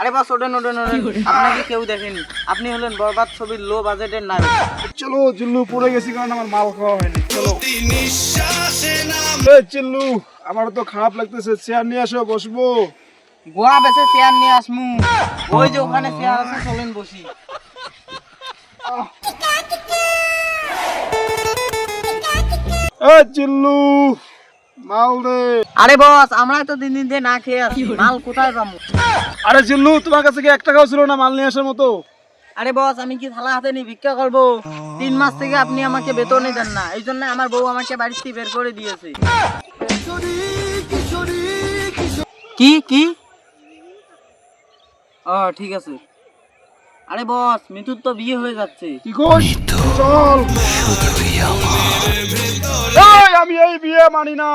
আরে বাস ওঠেন ওঠেন ওঠেন। আপনাকে কেউ দেখেনি। আপনি হলেন বরবাদ ছবির লো বাজেটের নায়ক চলো চিল্লু পড়ে গেছি কারণ আমার মাল খাওয়া হয়নি। চলো। চিল্লু আমার তো খারাপ লাগতেছে। চেয়ার নিয়ে আসো বসবো। গোয়া বেসে চেয়ার নিয়ে আসমু ওই যে ওখানে চেয়ার আছে চলেন বসি চিল্লু মাল দে। আরে বস আমরা তো দিন দিন দিয়ে না খেয়ে আছি। মাল কোথায় পাবো আরে চিল্লু তোমার কাছে কি এক টাকাও ছিল না মাল নিয়ে আসার মতো? আরে বস আমি কি থালা হাতে নিয়ে ভিক্ষা করব? তিন মাস থেকে আপনি আমাকে বেতনই দেন না। এই জন্য আমার বউ আমাকে বাড়ি থেকে বের করে দিয়েছে। কি কি? ও ঠিক আছে। আরে বস মিতুর তো বিয়ে হয়ে যাচ্ছে। কি কোস চল। এই আমি এই বিয়ে মানি না।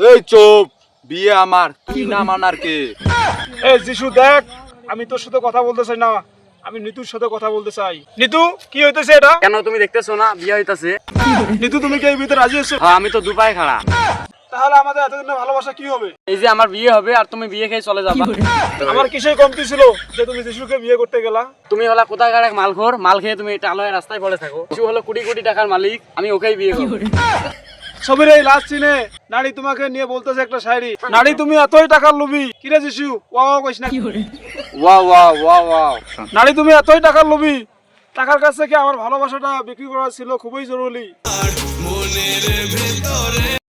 এই চুপ বিয়ে আমার তুই না মানার কে? এই যিশু দেখ আমি তোর সাথে কথা বলতে চাই না। আমি নিতুর সাথে কথা বলতে চাই। নিতু কি হইতেছে এটা? কেন তুমি দেখতেছো না? বিয়ে হইতাছে। নিতু তুমি কি এই বিয়েতে রাজি আছো? হ্যাঁ আমি তো দুপায়ে খাড়া। তাহলে আমাদের এতদিনের ভালোবাসা কি হবে? এই যে আমার বিয়ে হবে আর তুমি বিয়ে খেয়ে চলে যাবা। আমার কিসের কমতি ছিল যে তুমি যিশুকে বিয়ে করতে গেলা? তুমি হলা কোথাকার এক মালখোর মাল খেয়ে তুমি টালয়ে রাস্তায় পড়ে থাকো। কিছু হলো কোটি কোটি টাকার মালিক আমি ওকেই বিয়ে করব। সবের এই লাস্ট সিনে নারী তোমাকে নিয়ে বলতেছে একটা শায়রি নারী তুমি এতই টাকার লোভী। কিরে যিশু? ওয়া ওয়া কইস না। ওয়া ওয়া ওয়া ওয়া নারী তুমি এতই টাকার লোভী। টাকার কাছ থেকে আমার ভালোবাসাটা বিক্রি করা ছিল? খুবই জরুরি।